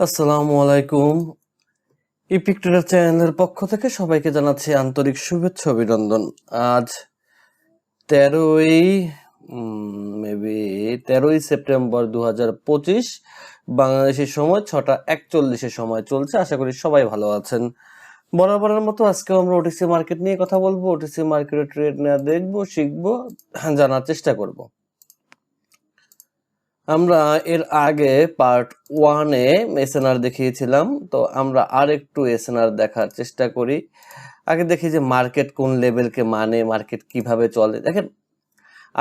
আসসালামু আলাইকুম। Epic tedder চ্যানেলের পক্ষ থেকে সবাইকে জানাচ্ছি আন্তরিক শুভেচ্ছা অভিনন্দন। আজ তেরোই মেবি তেরোই সেপ্টেম্বর দু হাজার পঁচিশ বাংলাদেশের সময় ছটা একচল্লিশের সময় চলছে। আশা করি সবাই ভালো আছেন। বরাবরের মতো আজকে আমরা ওটিসি মার্কেট নিয়ে কথা বলব। ওটিসি মার্কেটের ট্রেড নেওয়া দেখব, শিখব, জানার চেষ্টা করব। আমরা এর আগে পার্ট ওয়ানে এসএনআর দেখিয়েছিলাম, তো আমরা আর একটু এসএনআর দেখার চেষ্টা করি। আগে দেখি যে মার্কেট কোন লেভেলকে মানে মার্কেট কীভাবে চলে। দেখেন,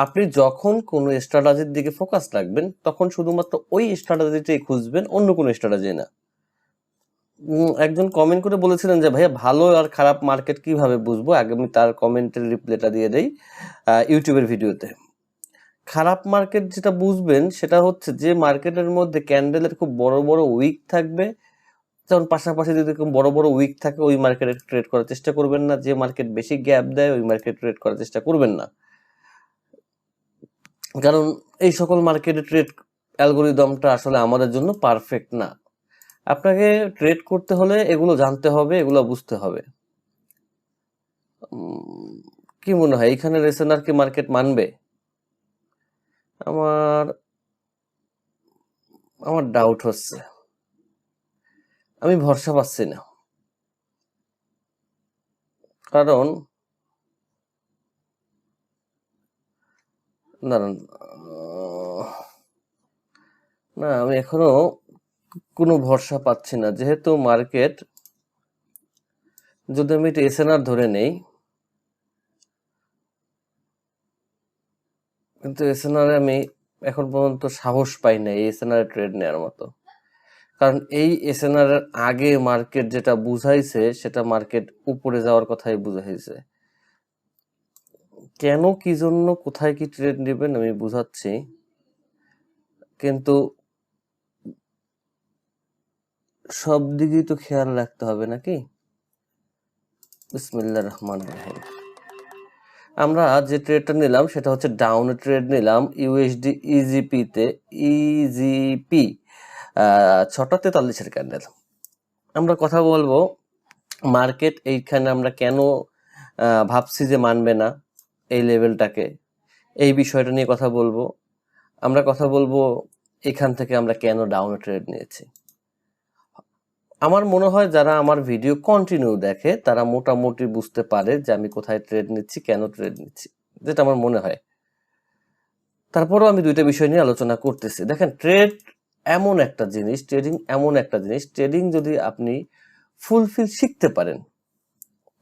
আপনি যখন কোনো স্ট্র্যাটাজির দিকে ফোকাস রাখবেন, তখন শুধুমাত্র ওই স্ট্র্যাটাজিটাই খুঁজবেন, অন্য কোনো স্ট্র্যাটাজি না। একজন কমেন্ট করে বলেছিলেন যে, ভাইয়া, ভালো আর খারাপ মার্কেট কীভাবে বুঝব? আগে আমি তার কমেন্টের রিপ্লাইটা দিয়ে দেই ইউটিউবের ভিডিওতে খারাপ মার্কেট যেটা বুঝবেন, সেটা হচ্ছে যে মার্কেটের মধ্যে ক্যান্ডেলের খুব বড় বড় উইক থাকবে। যেমন পাশাপাশি যদি বড় বড় উইক থাকে, ওই মার্কেটে ট্রেড করার চেষ্টা করবেন না। যে মার্কেট বেশি গ্যাপ দেয়, ওই মার্কেট ট্রেড করার চেষ্টা করবেন না। কারণ এই সকল মার্কেটে ট্রেড অ্যালগোরিদমটা আসলে আমাদের জন্য পারফেক্ট না। আপনাকে ট্রেড করতে হলে এগুলো জানতে হবে, এগুলো বুঝতে হবে। কি মনে হয়? এইখানে রেসেনার কি মার্কেট মানবে? আমার আমার ডাউট হচ্ছে। আমি ভরসা পাচ্ছি না। কারণ দাঁড়ান না আমি এখনও কোনো ভরসা পাচ্ছি না। যেহেতু মার্কেট যদি আমি এটা এসএনআর ধরে নেই কিন্তু এসএনআর আমি এখন পর্যন্ত সাহস পাই না এই এসএনআর ট্রেড নেওয়ার মতো। কারণ এই এসএনআর এর আগে মার্কেট যেটা বুঝাইছে, সেটা মার্কেট উপরে যাওয়ার কথাই বুঝাইছে। কেন, কি জন্য, কোথায় কি ট্রেড নেবেন আমি বুঝাচ্ছি। কিন্তু সব দিকেই তো খেয়াল রাখতে হবে নাকি? বিসমিল্লাহ রহমান রাহিম। আমরা যে ট্রেডটা নিলাম, সেটা হচ্ছে ডাউন ট্রেড নিলাম ইউএসডি ইজিপি তে ইজিপি ছটা তেতাল্লিশের ক্যান্ডেল আমরা কথা বলব মার্কেট এইখানে আমরা কেন ভাবছি যে মানবে না এই লেভেলটাকে এই বিষয়টা নিয়ে কথা বলব। আমরা কথা বলব, এখান থেকে আমরা কেন ডাউন ট্রেড নিয়েছি? আমার মনে হয় যারা আমার ভিডিও কন্টিনিউ দেখে, তারা মোটামুটি বুঝতে পারে যে আমি কোথায় ট্রেড নিচ্ছি, কেন ট্রেড নিচ্ছি, যেটা আমার মনে হয়। তারপরেও আমি দুইটা বিষয় নিয়ে আলোচনা করতেছি। দেখেন ট্রেড এমন একটা জিনিস ট্রেডিং এমন একটা জিনিস ট্রেডিং যদি আপনি ফুলফিল শিখতে পারেন,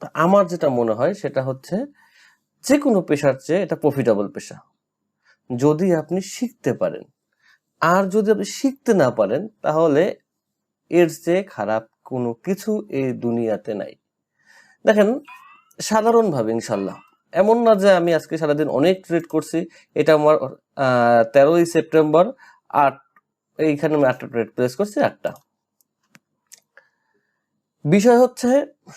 তা আমার যেটা মনে হয় সেটা হচ্ছে যে কোনো পেশার চেয়ে এটা প্রফিটেবল পেশা। যদি আপনি শিখতে পারেন, আর যদি আপনি শিখতে না পারেন, তাহলে এর চেয়ে খারাপ কোনো কিছু এই দুনিয়াতে নাই। দেখেন, সাধারণভাবে ইনশাল্লাহ এমন না যে আমি আজকে সারাদিন অনেক ট্রেড করছি, এটা আমার তেরোই সেপ্টেম্বর আট, এইখানে আমি আটটা ট্রেড প্লেস করছি, আটটা। বিষয় হচ্ছে,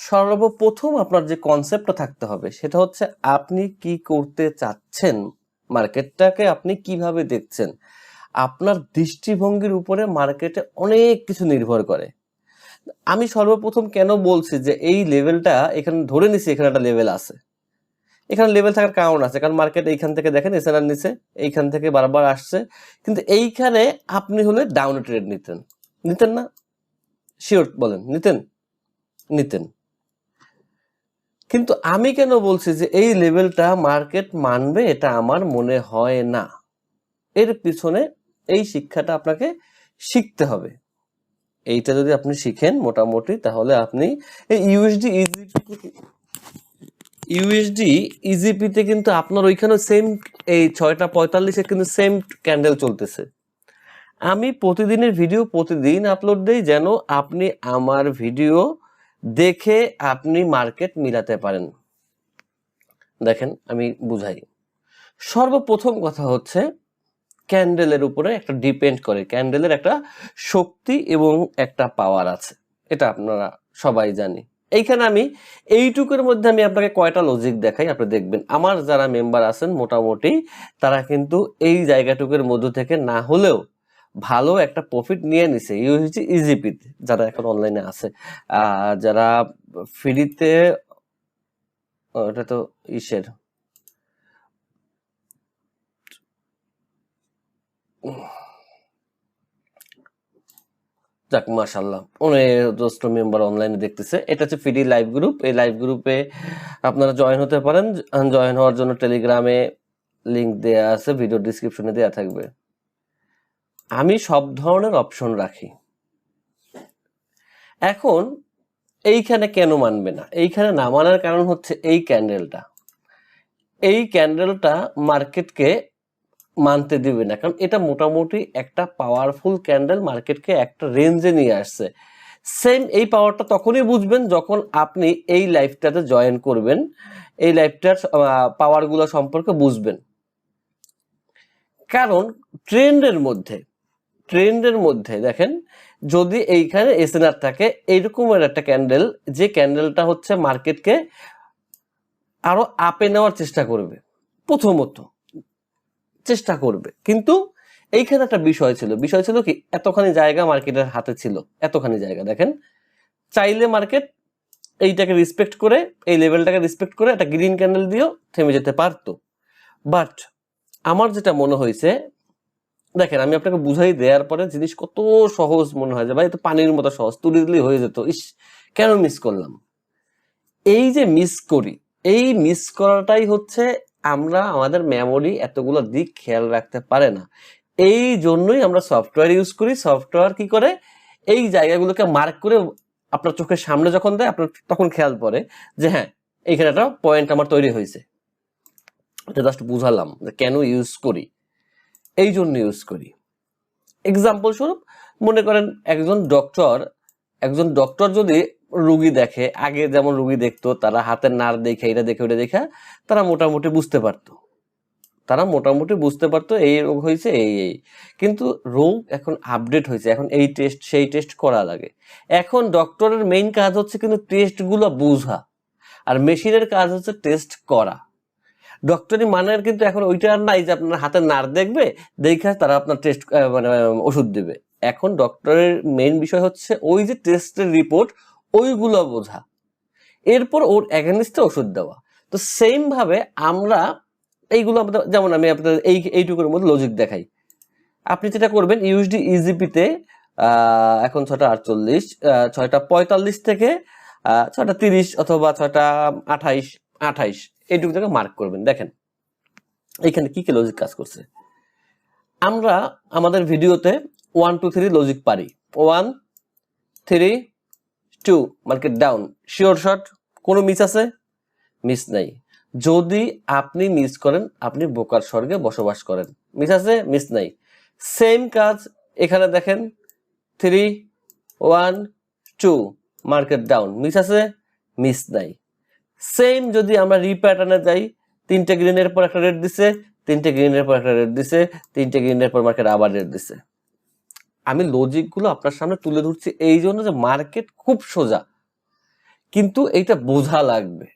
সর্বপ্রথম আপনার যে কনসেপ্টটা থাকতে হবে, সেটা হচ্ছে আপনি কি করতে চাচ্ছেন মার্কেটটাকে আপনি কীভাবে দেখছেন? আপনার দৃষ্টিভঙ্গির উপরে মার্কেটে অনেক কিছু নির্ভর করে। আমি সর্বপ্রথম কেন বলছি যে এই লেভেলটা এখানে ধরে নিছি, এখানে একটা লেভেল আছে। এখানে লেভেল থাকার কারণ আছে, কারণ মার্কেট এইখান থেকে দেখেন এসএনআর নিচে, এইখান থেকে বারবার আসছে। কিন্তু এইখানে আপনি হলে ডাউন ট্রেড নিতেন। নিতেন না? শিওর বলেন, নিতেন? নিতেন। কিন্তু আমি কেন বলছি যে এই লেভেলটা মার্কেট মানবে, এটা আমার মনে হয় না। এর পিছনে এই শিক্ষাটা আপনাকে শিখতে হবে। এইটা যদি আপনি শিখেন মোটামুটি, তাহলে আপনি এই ইউএসডি ইজিপি ইউএসডি ইজিপিতে কিন্তু আপনার ওইখানে সেম এই ছয়টা পঁয়তাল্লিশে কিন্তু সেম ক্যান্ডেল চলতেছে। আমি প্রতিদিনের ভিডিও প্রতিদিন আপলোড দিই যেন আপনি আমার ভিডিও দেখে আপনি মার্কেট মিলাতে পারেন। দেখেন, আমি বুঝাই। সর্বপ্রথম কথা হচ্ছে ক্যান্ডেলের উপরে একটা ডিপেন্ড করে। ক্যান্ডেলের একটা শক্তি এবং একটা পাওয়ার আছে। এটা আপনারা সবাই জানি এইখানে আমি এইটুকুর মধ্যে আমি আপনাকে কয়টা লজিক দেখাই, আপনি দেখবেন। আমার যারা মেম্বার আছেন, মোটামুটি তারা কিন্তু এই জায়গাটুকুর মধ্য থেকে না হলেও ভালো একটা প্রফিট নিয়ে নিছে। ইউএসডি ইজিপি যারা এখন অনলাইনে আছে। যারা ফ্রিতে ওটা তো ইসের। যাক মাশাল্লাহ অনেক দোস্ত মেম্বার অনলাইনে দেখতেছে। এটা হচ্ছে ফ্রি লাইভ গ্রুপ এই লাইভ গ্রুপে আপনারা জয়েন হতে পারেন। জয়েন হওয়ার জন্য টেলিগ্রামে লিংক দেয়া আছে। ভিডিও ডিসক্রিপশনে দেয়া থাকবে। আমি সব ধরনের অপশন রাখি। এখন এইখানে কেন মানবে না? এইখানে না মানার কারণ হচ্ছে এই ক্যান্ডেলটা এই ক্যান্ডেলটা মার্কেটকে মানতে দিবে না। কারণ এটা মোটামুটি একটা পাওয়ারফুল ক্যান্ডেল মার্কেটকে একটা রেঞ্জে নিয়ে আসছে। সেম এই পাওয়ারটা তখনই বুঝবেন যখন আপনি এই লাইফটাতে জয়েন করবেন, এই লাইফটার পাওয়ারগুলো সম্পর্কে বুঝবেন। কারণ ট্রেন্ডের মধ্যে ট্রেন্ডের মধ্যে দেখেন, যদি এইখানে এসএনআর থাকে এইরকমের একটা ক্যান্ডেল যে ক্যান্ডেলটা হচ্ছে মার্কেটকে আরও আপে নেওয়ার চেষ্টা করবে। প্রথমত চেষ্টা করবে। কিন্তু এইখানে একটা বিষয় ছিল। বিষয় ছিল কি? এতখানি জায়গা মার্কেটের হাতে ছিল। এতখানি জায়গা। দেখেন, চাইলে মার্কেট এইটাকে রেসপেক্ট করে, এই লেভেলটাকে রেসপেক্ট করে একটা গ্রিন ক্যান্ডেল দিয়েও থেমে যেতে পারতো। বাট আমার যেটা মনে হয়েছে, দেখেন, আমি আপনাকে বুঝাই দেওয়ার পরে জিনিস কত সহজ মনে হয় যে, ভাই তো পানির মতো সহজ। তুলে দিলেই হয়ে যেত। ইস, কেন মিস করলাম? এই যে মিস করি, এই মিস করাটাই হচ্ছে আমরা আমাদের মেমোরি এতগুলো দিক খেয়াল রাখতে পারে না। এই জন্যই আমরা সফটওয়্যার ইউজ করি। সফটওয়্যার কি করে? এই জায়গাগুলোকে মার্ক করে আপনার চোখের সামনে যখন দেয়, আপনার তখন খেয়াল পড়ে যে হ্যাঁ এইখানে একটা পয়েন্ট আমার তৈরি হয়েছে। এটা জাস্ট বুঝালাম যে কেন ইউজ করি। এই জন্য ইউজ করি। এক্সাম্পল স্বরূপ, মনে করেন একজন ডক্টর একজন ডক্টর যদি রুগী দেখে, আগে যেমন রুগী দেখতো, তারা হাতের নার দেখে, এটা দেখে ওটা দেখে, তারা মোটামুটি বুঝতে পারতো। তারা মোটামুটি বুঝতে পারতো, এই রোগ হয়েছে, এই এই। কিন্তু রোগ এখন আপডেট হয়েছে, এখন এই টেস্ট সেই টেস্ট করা লাগে। এখন ডক্টরের মেইন কাজ হচ্ছে কিন্তু টেস্টগুলো বোঝা, আর মেশিনের কাজ হচ্ছে টেস্ট করা। ডক্টরি মানের কিন্তু এখন ওইটা আর নাই যে আপনার হাতে নার দেখবে, দেখে তারা আপনার টেস্ট মানে ওষুধ দেবে। এখন ডক্টরের মেইন বিষয় হচ্ছে ওই যে টেস্টের রিপোর্ট ওইগুলো বোঝা। এরপর ওর অ্যাগেনিস্টে ওষুধ দেওয়া। তো সেম ভাবে আমরা এইগুলো আমাদের, যেমন আমি আপনাদের এই, এইটুকুর মধ্যে লজিক দেখাই। আপনি যেটা করবেন ইউএসডি ইজিপিতে এখন ছয়টা আটচল্লিশ ছয়টা পঁয়তাল্লিশ থেকে ছয়টা তিরিশ অথবা ছয়টা আঠাইশ আঠাইশ, এইটুকু থেকে মার্ক করবেন। দেখেন এইখানে কি কি লজিক কাজ করছে? আমরা আমাদের ভিডিওতে ওয়ান টু থ্রি লজিক পারি। One three two, market down. Sure shot কোনো মিস আছে? মিস নাই। যদি আপনি মিস করেন, আপনি বোকার স্বর্গে বসবাস করেন। মিস আছে মিস নাই। সেম কাজ এখানে দেখেন। Three one two market down miss আছে মিস নাই। সেম যদি আমরা রিপ্যাটার্নে যাই, তিনটে গ্রিনের পর একটা রেট দিছে, তিনটে গ্রিনের পর একটা রেট দিছে, তিনটে গ্রিনের পর মার্কেট আবার রেট দিছে। আমি লজিকগুলো আপনার সামনে তুলে ধরছি এই জন্য যে মার্কেট খুব সোজা। কিন্তু এইটা বোঝা লাগবে।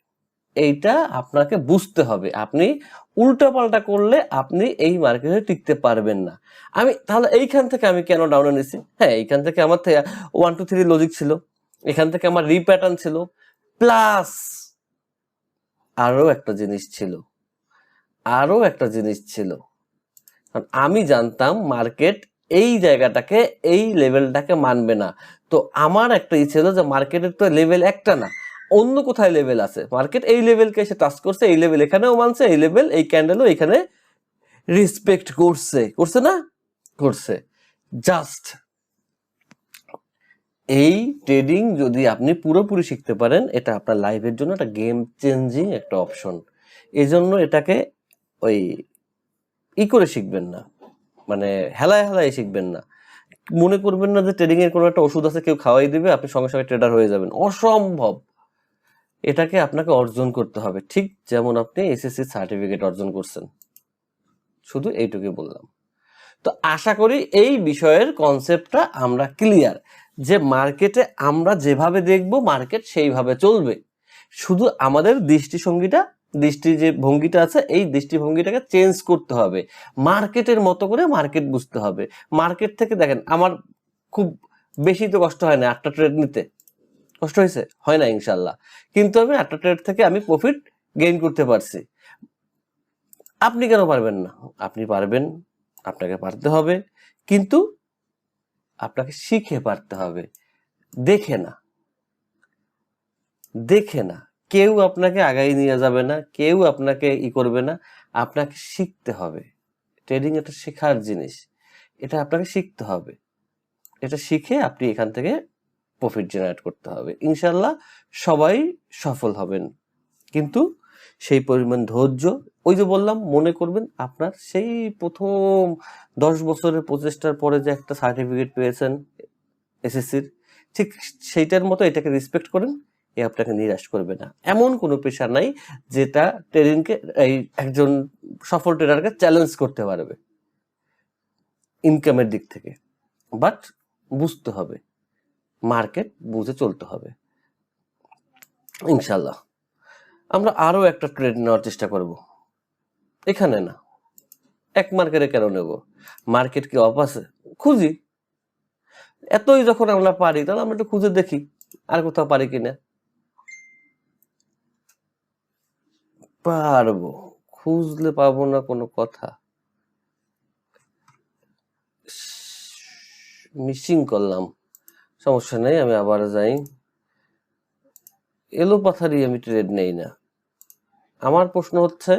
এইটা আপনাকে বুঝতে হবে। আপনি উল্টাপাল্টা করলে আপনি এই মার্কেটে টিকতে পারবেন না। আমি তাহলে এইখান থেকে আমি কেন ডাউনে নিছি? হ্যাঁ এইখান থেকে আমার ওয়ান টু থ্রি লজিক ছিল। এখান থেকে আমার রিপ্যাটার্ন ছিল। প্লাস আরও একটা জিনিস ছিল। আরও একটা জিনিস ছিল। কারণ আমি জানতাম মার্কেট এই জায়গাটাকে, এই লেভেলটাকে মানবে না। তো আমার একটা ইচ্ছে ছিল যে মার্কেটের তো লেভেল একটা না, অন্য কোথায় লেভেল আছে? মার্কেট এই লেভেলকে এসে টাচ করছে, এই লেভেল এখানেও মানছে, এই লেভেল এই ক্যান্ডেলও এখানে রেসপেক্ট করছে। করছে না? করছে। জাস্ট এই ট্রেডিং যদি আপনি পুরোপুরি শিখতে পারেন, এটা আপনার লাইফের জন্য একটা গেম চেঞ্জিং একটা অপশন এই জন্য এটাকে ওই ই করে শিখবেন না। মানে হেলায় হেলায় শিখবেন না। মনে করবেন না যে ট্রেডিং এর কোনো একটা ওষুধ আছে, কেউ খাওয়াই দিবে, আপনি সঙ্গে সঙ্গে ট্রেডার হয়ে যাবেন। অসম্ভব। এটাকে আপনাকে অর্জন করতে হবে। ঠিক যেমন আপনি এসএসসি সার্টিফিকেট অর্জন করছেন। শুধু এইটুকুই বললাম। তো আশা করি এই বিষয়ের কনসেপ্টটা আমরা ক্লিয়ার যে মার্কেটে আমরা যেভাবে দেখব মার্কেট সেইভাবে চলবে। শুধু আমাদের দৃষ্টিভঙ্গিটা দৃষ্টি যে ভঙ্গিটা আছে, এই দৃষ্টিভঙ্গিটাকে চেঞ্জ করতে হবে। মার্কেটের মতো করে মার্কেট বুঝতে হবে। মার্কেট থেকে দেখেন, আমার খুব বেশি তো কষ্ট হয় না আটটা ট্রেড নিতে। কষ্ট হয়েছে? হয় না ইনশাল্লাহ। কিন্তু আমি আটটা ট্রেড থেকে আমি প্রফিট গেইন করতে পারছি। আপনি কেন পারবেন না? আপনি পারবেন, আপনাকে পারতে হবে। কিন্তু আপনাকে শিখে পারতে হবে। দেখে না। দেখে না। কেউ আপনাকে আগাই নিয়ে যাবে না, কেউ আপনাকে ই করবে না, আপনাকে শিখতে হবে। ট্রেডিং একটা শেখার জিনিস, এটা আপনাকে শিখতে হবে। এটা শিখে আপনি এখান থেকে প্রফিট জেনারেট করতে হবে। ইনশাল্লাহ সবাই সফল হবেন। কিন্তু সেই পরিমাণ ধৈর্য, ওই যে বললাম, মনে করবেন আপনার সেই প্রথম দশ বছরের প্রচেষ্টার পরে যে একটা সার্টিফিকেট পেয়েছেন এসএসসির, ঠিক সেইটার মতো এটাকে রেসপেক্ট করেন। এ আপনাকে নিরাশ করবে না। এমন কোনো পেশা নাই যেটা ট্রেডিংকে এই একজন সফল ট্রেডারকে চ্যালেঞ্জ করতে পারবে। ইনকামের দিক থেকে। বাট বুঝতে হবে। মার্কেট বুঝে চলতে হবে। ইনশাল্লাহ আমরা আরও একটা ট্রেড নেওয়ার চেষ্টা করব। এখানে না। এক মার্কেটে কেন নেব? মার্কেট কি অফ আছে? খুঁজি। এতই যখন আমরা পারি, তাহলে আমরা একটু খুঁজে দেখি। আর কোথাও পারি কিনা। পারব, খুঁজলে পাবো না কোনো কথা। মিসিং করলাম, সমস্যা নেই, আমি আবার যাই। এলো পাথারি, আমি ট্রেড নেই না। আমার প্রশ্ন হচ্ছে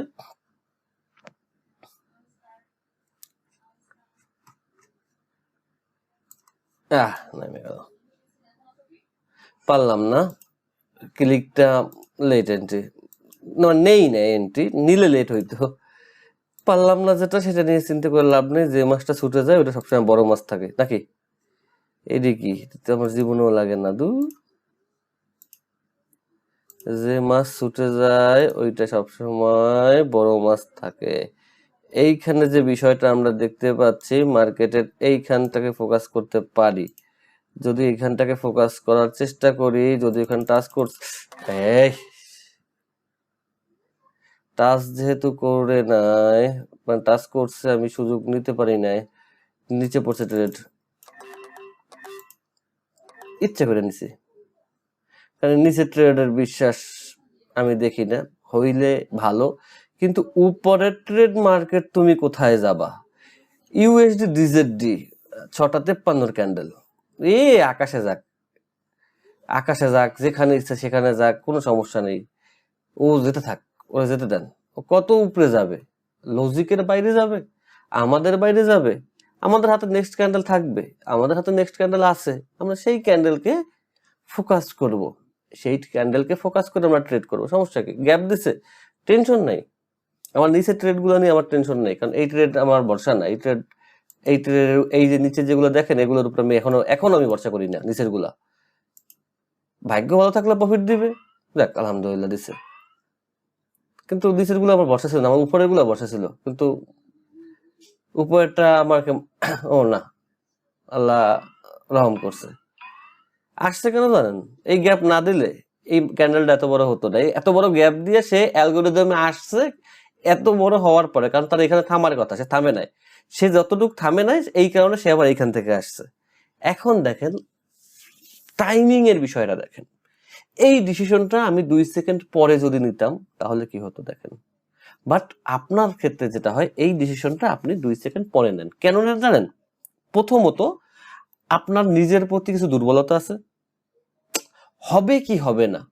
পারলাম না ক্লিকটা লেট এন্ট্রি নেই না এন্ট্রি নিলে লেট হইতো। পারলাম না যেটা, সেটা নিয়ে চিন্তা করে লাভ নেই, যে মাছটা ছুটে যায় ওটা সবসময় বড় মাছ থাকে। নাকি? এটি কি আমার জীবনেও লাগে না দু যে মাছ ছুটে যায়, ওইটা সবসময় বড় মাছ থাকে। এইখানে যে বিষয়টা আমরা দেখতে পাচ্ছি, মার্কেটের এইখানটাকে ফোকাস করতে পারি। যদি এইখানটাকে ফোকাস করার চেষ্টা করি, যদি এখান টাচ করছে টাচ যেহেতু করে নাই মানে টাচ করছে, আমি সুযোগ নিতে পারি নাই, নিচে পড়ছে ট্রেড ইচ্ছে করে নিছি। কারণ নিচে ট্রেডের বিশ্বাস আমি দেখি না, হইলে ভালো। কিন্তু উপরের ট্রেড মার্কেট তুমি কোথায় যাবা? ইউএসডি ডিজেডডি ছটা তেপ্পান্নর ক্যান্ডেল এ, আকাশে যাক। আকাশে যাক, যেখানে ইচ্ছে সেখানে যাক, কোনো সমস্যা নেই। ও যেতে থাক। ওরা যেতে দেন। কত উপরে যাবে? লজিকের বাইরে যাবে? আমাদের বাইরে যাবে? আমাদের হাতে নেক্সট ক্যান্ডেল থাকবে। আমাদের হাতে নেক্সট ক্যান্ডেল আছে। আমরা সেই ক্যান্ডেলকে ফোকাস করব। সেই ক্যান্ডেলকে ফোকাস করে আমরা ট্রেড করব। সমস্যা কি? গ্যাপ দিছে। টেনশন নাই। আমার নিচের ট্রেডগুলো নিয়ে আমার টেনশন নেই। কারণ এই ট্রেড আমার ভরসা না এই ট্রেড এই ট্রেড এই যে নিচে যেগুলো দেখেন, এগুলোর উপর আমি এখনও এখনও আমি ভরসা করি না নিচেরগুলা ভাগ্য ভালো থাকলে প্রফিট দিবে। দেখ আলহামদুলিল্লাহ, দিছে। কিন্তু নিচেরগুলো আমার বর্ষা ছিল না, আমার উপরেরগুলো বর্ষা ছিল। কিন্তু উপরেরটা আমাকে ও না, আল্লাহ রহম করছে। আসছে কেন জানেন? এই গ্যাপ না দিলে এই ক্যান্ডেলটা এত বড় হতো না। এত বড় গ্যাপ দিয়ে সে অ্যালগোরিদমে আসছে এত বড় হওয়ার পরে, কারণ তার এখানে থামার কথা, সে থামে নাই। সে যতটুকু থামে নাই, এই কারণে সে আবার এইখান থেকে আসছে। এখন দেখেন টাইমিং এর বিষয়টা দেখেন। এই ডিসিশনটা আমি দুই সেকেন্ড পরে যদি নিতাম, তাহলে কি হতো দেখেন? বাট আপনার ক্ষেত্রে যেটা হয়, এই ডিসিশনটা আপনি দুই সেকেন্ড পরে নেন। কেন নেন জানেন? প্রথমত, আপনার নিজের প্রতি কিছু দুর্বলতা আছে। হবে কি হবে না?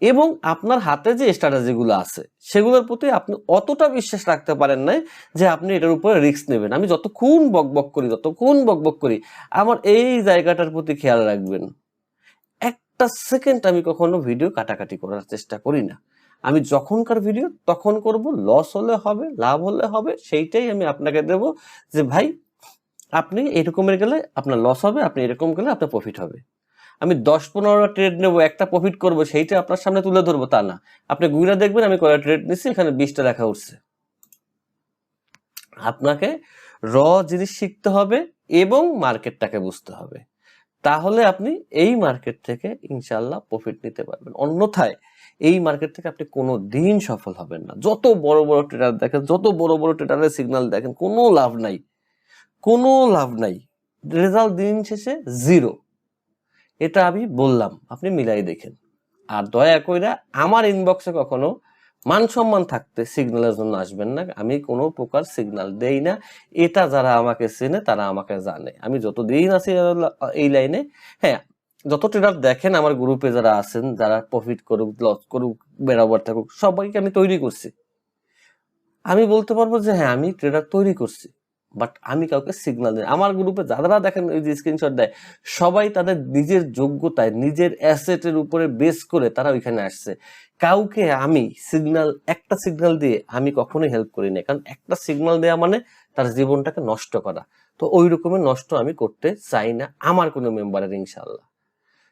এবং আপনার হাতে যে স্ট্র্যাটেজিগুলো আছে, সেগুলোর প্রতি আপনি অতটা বিশ্বাস রাখতে পারেন নাই যে আপনি এটার উপরে রিস্ক নেবেন। আমি যতক্ষণ বকবক করি, যতক্ষণ বকবক করি, আমার এই জায়গাটার প্রতি খেয়াল রাখবেন। একটা সেকেন্ড আমি কখনো ভিডিও কাটাকাটি করার চেষ্টা করি না। আমি যখনকার ভিডিও তখন করব লস হলে হবে, লাভ হলে হবে, সেইটাই আমি আপনাকে দেব যে, ভাই, আপনি এরকমের গেলে আপনার লস হবে, আপনি এরকম গেলে আপনার প্রফিট হবে। আমি দশ পনেরোটা ট্রেড নেব, একটা প্রফিট করব, সেইটা আপনার সামনে তুলে ধরবো, তা না। আপনি গুইরা দেখবেন, আমি কয়টা ট্রেড নিচ্ছি এখানে বিশটা লেখা উঠছে। আপনাকে র জিনিস শিখতে হবে এবং মার্কেটটাকে বুঝতে হবে। তাহলে আপনি এই মার্কেট থেকে ইনশাল্লাহ প্রফিট নিতে পারবেন। অন্যথায় এই মার্কেট থেকে আপনি কোনো দিন সফল হবেন না। যত বড় বড় ট্রেডার দেখেন, যত বড় বড় ট্রেডারের সিগনাল দেখেন, কোনো লাভ নাই। কোনো লাভ নাই। রেজাল্ট দিন শেষে জিরো এটা আমি বললাম, আপনি মিলাই দেখেন। আর দয়া কইরা আমার ইনবক্সে কখনো মান সম্মান থাকতে সিগন্যালের জন্য আসবেন না। আমি কোনো প্রকার সিগন্যাল দেই না। এটা যারা আমাকে চেনে, তারা আমাকে জানে। আমি যত যতদিন আছি এই লাইনে হ্যাঁ যত ট্রেডার দেখেন, আমার গ্রুপে যারা আছেন, যারা প্রফিট করুক লস করুক বেরাবার থাকুক, সবাইকে আমি তৈরি করছি। আমি বলতে পারব যে হ্যাঁ আমি ট্রেডার তৈরি করছি। বাট আমি কাউকে সিগনাল দিই আমার গ্রুপে যারা দেখেন, ওই যে স্ক্রিনশট দেয়, সবাই তাদের নিজের যোগ্যতায়, নিজের অ্যাসেটের উপরে বেস করে তারা ওইখানে আসছে। কাউকে আমি সিগনাল একটা সিগনাল দিয়ে আমি কখনোই হেল্প করি না কারণ একটা সিগনাল দেওয়া মানে তার জীবনটাকে নষ্ট করা। তো ওই রকমের নষ্ট আমি করতে চাই না আমার কোনো মেম্বারের ইনশাল্লাহ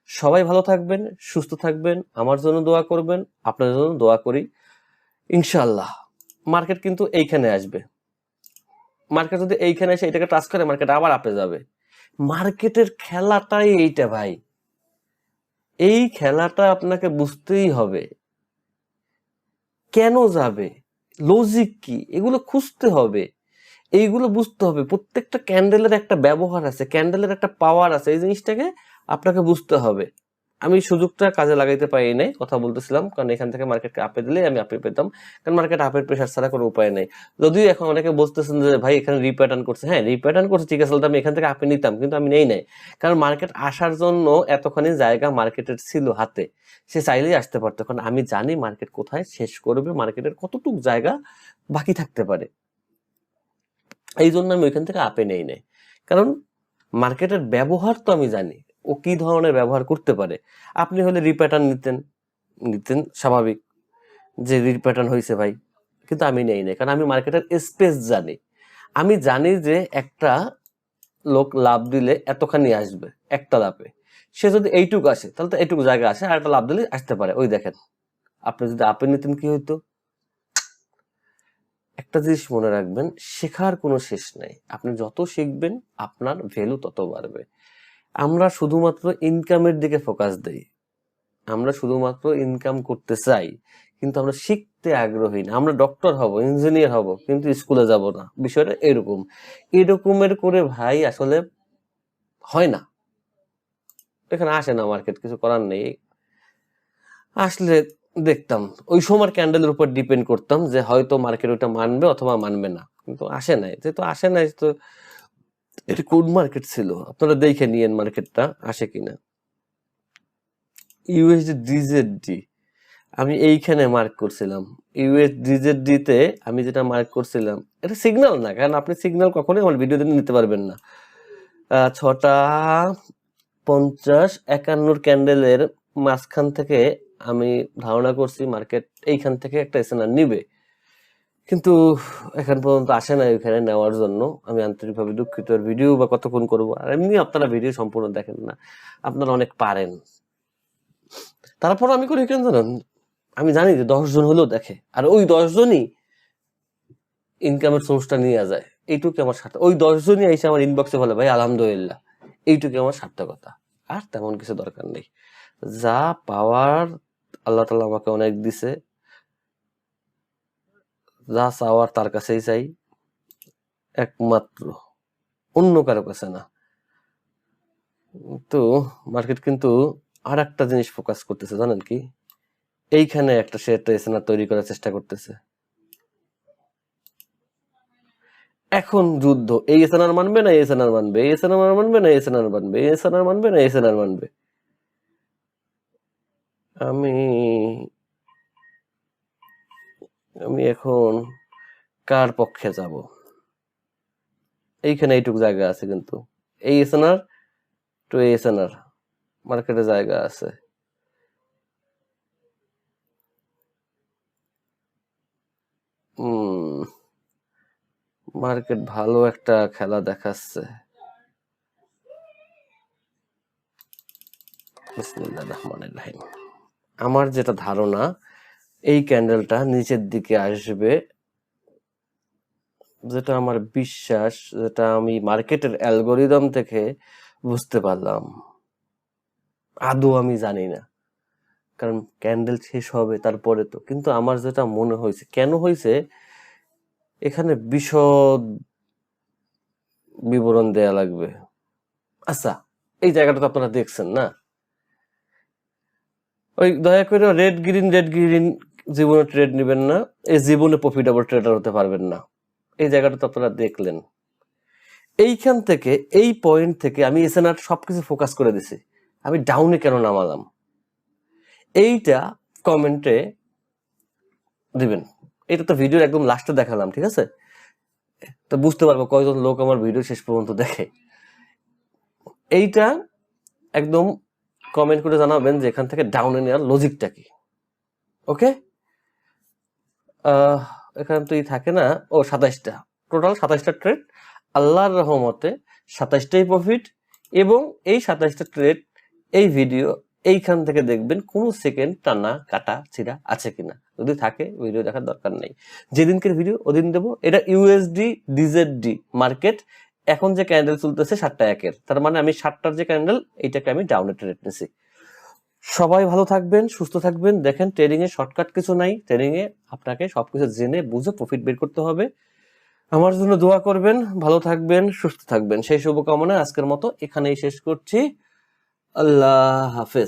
সবাই ভালো থাকবেন, সুস্থ থাকবেন, আমার জন্য দোয়া করবেন, আপনাদের জন্য দোয়া করি ইনশাল্লাহ মার্কেট কিন্তু এইখানে আসবে। মার্কেট যদি এইখানে এসে এটাকে টাচ করে মার্কেট আবার আপে যাবে। মার্কেটের খেলাটাই এইটা ভাই। এই খেলাটা আপনাকে বুঝতেই হবে। কেন যাবে? লজিক কি? এগুলো খুঁজতে হবে। এইগুলো বুঝতে হবে। প্রত্যেকটা ক্যান্ডেলের একটা ব্যবহার আছে ক্যান্ডেলের একটা পাওয়ার আছে। এই জিনিসটাকে আপনাকে বুঝতে হবে। আমি সুযোগটা কাজে লাগাইতে পারি নাই, কথা বলতেছিলাম, কারণ এখান থেকে মার্কেটকে আপে দিলে আমি আপে পেতাম, কারণ মার্কেট আপের প্রেশার ছাড়া কোনো উপায় নেই। যদিও এখন অনেকে বলতেছেন যে, ভাই, এখানে রিপ্যাটার্ন করছে। হ্যাঁ রিপ্যাটার্ন করছে, ঠিক আছে আমি এখান থেকে আপে নিতাম, কিন্তু আমি নেই নাই। কারণ মার্কেট আসার জন্য এতখানি জায়গা মার্কেটের ছিল হাতে, সে চাইলেই আসতে পারতো, কারণ আমি জানি মার্কেট কোথায়, শেষ করবে মার্কেটের কতটুক জায়গা বাকি থাকতে পারে। এই জন্য আমি ওইখান থেকে আপে নেই নাই। কারণ মার্কেটের ব্যবহার তো আমি জানি ও কি ধরনের ব্যবহার করতে পারে? আপনি হলে রিপ্যাটার্ন নিতেন নিতেন, স্বাভাবিক যে রিপ্যাটার্ন হয়েছে ভাই। কিন্তু আমি নেই নাই, কারণ আমি মার্কেটের স্পেস জানি। আমি জানি যে একটা লোক লাভ দিলে এতখানি আসবে, একটা লাভে। সে যদি এইটুকু আসে, তাহলে তো এইটুকু জায়গা আসে, আর একটা লাভ দিলে আসতে পারে। ওই দেখেন, আপনি যদি আপে নিতেন কি হইতো? একটা জিনিস মনে রাখবেন, শেখার কোনো শেষ নাই। আপনি যত শিখবেন, আপনার ভ্যালু তত বাড়বে। আমরা শুধুমাত্র ইনকামের দিকে ফোকাস দেই। আমরা শুধুমাত্র ইনকাম করতে চাই, কিন্তু আমরা শিখতে আগ্রহী না। আমরা ডক্টর হব ইঞ্জিনিয়ার হব, কিন্তু স্কুলে যাব না। বিষয়টা এরকম। এরকমের করে ভাই আসলে হয় না। এখানে আসে না মার্কেট কিছু করার নেই। আসলে দেখতাম, ওই সময় ক্যান্ডেলের উপর ডিপেন্ড করতাম যে হয়তো মার্কেট ওটা মানবে অথবা মানবে না। কিন্তু আসে নাই। যেহেতু আসে নাই, তো এটা কোন মার্কেট ছিল? আপনারা দেখে নিয়েন মার্কেটটা আসে কিনা। ইউএসডি ডিজেডডি আমি এইখানে মার্ক করছিলাম। ইউএস ডিজেডডি তে আমি যেটা মার্ক করছিলাম, এটা সিগন্যাল না, কারণ আপনি সিগন্যাল কখনোই আমার ভিডিওতে নিতে পারবেন না। ছটা পঞ্চাশ একান্নর ক্যান্ডেলের মাঝখান থেকে আমি ধারণা করছি মার্কেট এইখান থেকে একটা এসএনআর নিবে। কিন্তু এখন পর্যন্ত আসে না ওইখানে নেওয়ার জন্য। আমি আন্তরিকভাবে দুঃখিত ভিডিও বা কতক্ষণ করব? আর এমনি আপনারা ভিডিও সম্পূর্ণ দেখেন না, আপনারা অনেক পারেন। তারপর আমি করি, কেন জানেন? আমি জানি যে দশ জন হলেও দেখে, আর ওই দশ জনই ইনকামের সোর্সটা নিয়ে যায়। এইটুকু আমার সার্থক, ওই দশ জনই এসে আমার ইনবক্সে বলে, ভাই, আলহামদুলিল্লাহ। এইটুকু আমার সার্থকতা। আর তেমন কিছু দরকার নেই। যা পাওয়ার আল্লাহ তালা আমাকে অনেক দিছে। যা চাওয়ার তার কাছেই চাই। একমাত্র, অন্য কারও কাছে না। তো মার্কেট কিন্তু আর একটা জিনিস ফোকাস করতেছে, জানেন কি? এইখানে একটা সে একটা এসএনআর তৈরি করার চেষ্টা করতেছে। এখন যুদ্ধ, এই এসএনআর মানবে না এসএনআর মানবে? এসএনআর মানবে না এসএনআর মানবে? এসএনআর মানবে না এসএনআর মানবে? আমি আমি এখন কার পক্ষে যাব? এইখানে এইটুক জায়গা আছে কিন্তু। এই এসএনআর টু এই এসএনআর মার্কেটে জায়গা আছে। মার্কেট ভালো একটা খেলা দেখাচ্ছে। আমার যেটা ধারণা এই ক্যান্ডেলটা নিচের দিকে আসবে, যেটা আমার বিশ্বাস, যেটা আমি মার্কেটের অ্যালগোরিদম থেকে বুঝতে পারলাম। আদৌ আমি জানি না, কারণ ক্যান্ডেল শেষ হবে তারপরে তো। কিন্তু আমার যেটা মনে হয়েছে, কেন হয়েছে? এখানে বিশদ বিবরণ দেয়া লাগবে। আচ্ছা এই জায়গাটা তো আপনারা দেখছেন না? ওই দয়া করে রেড গ্রিন রেড গ্রিন জীবনে ট্রেড নেবেন না, এই জীবনে প্রফিটেবল ট্রেডার হতে পারবেন না। এই জায়গাটা তো আপনারা দেখলেন। এইখান থেকে, এই পয়েন্ট থেকে আমি এসএনআর সবকিছু ফোকাস করে দিছি। আমি ডাউনে কেন নামালাম? এইটা কমেন্টে দিবেন। এটা তো ভিডিওর একদম লাস্টে দেখালাম, ঠিক আছে? তো বুঝতে পারব কয়জন লোক আমার ভিডিও শেষ পর্যন্ত দেখে। এইটা একদম কমেন্ট করে জানাবেন যে এখান থেকে ডাউনে নেওয়ার লজিকটা কি। ওকে এখানে তো থাকে না? ও, সাতাইশটা। টোটাল সাতাইশটা ট্রেড আল্লাহর রহমতে সাতাইশটাই প্রফিট এবং এই সাতাইশটা ট্রেড এই ভিডিও এইখান থেকে দেখবেন কোন সেকেন্ড টানা কাটা ছিঁড়া আছে কিনা। যদি থাকে ভিডিও দেখার দরকার নেই। যেদিনকের ভিডিও ওদিন দেবো। এটা ইউএসডি ডিজেডডি মার্কেট এখন যে ক্যান্ডেল চলতেছে সাতটা একের। তার মানে আমি সাতটার যে ক্যান্ডেল এইটাকে আমি ডাউনে ট্রেড নিছি। সবাই ভালো থাকবেন, সুস্থ থাকবেন। দেখেন ট্রেডিং এ শর্টকাট কিছু নাই। ট্রেডিং এ আপনাকে সবকিছু জেনে, বুঝে প্রফিট বের করতে হবে। আমার জন্য দোয়া করবেন, ভালো থাকবেন, সুস্থ থাকবেন। সেই শুভকামনা আজকের মতো এখানেই শেষ করছি। আল্লাহ হাফেজ।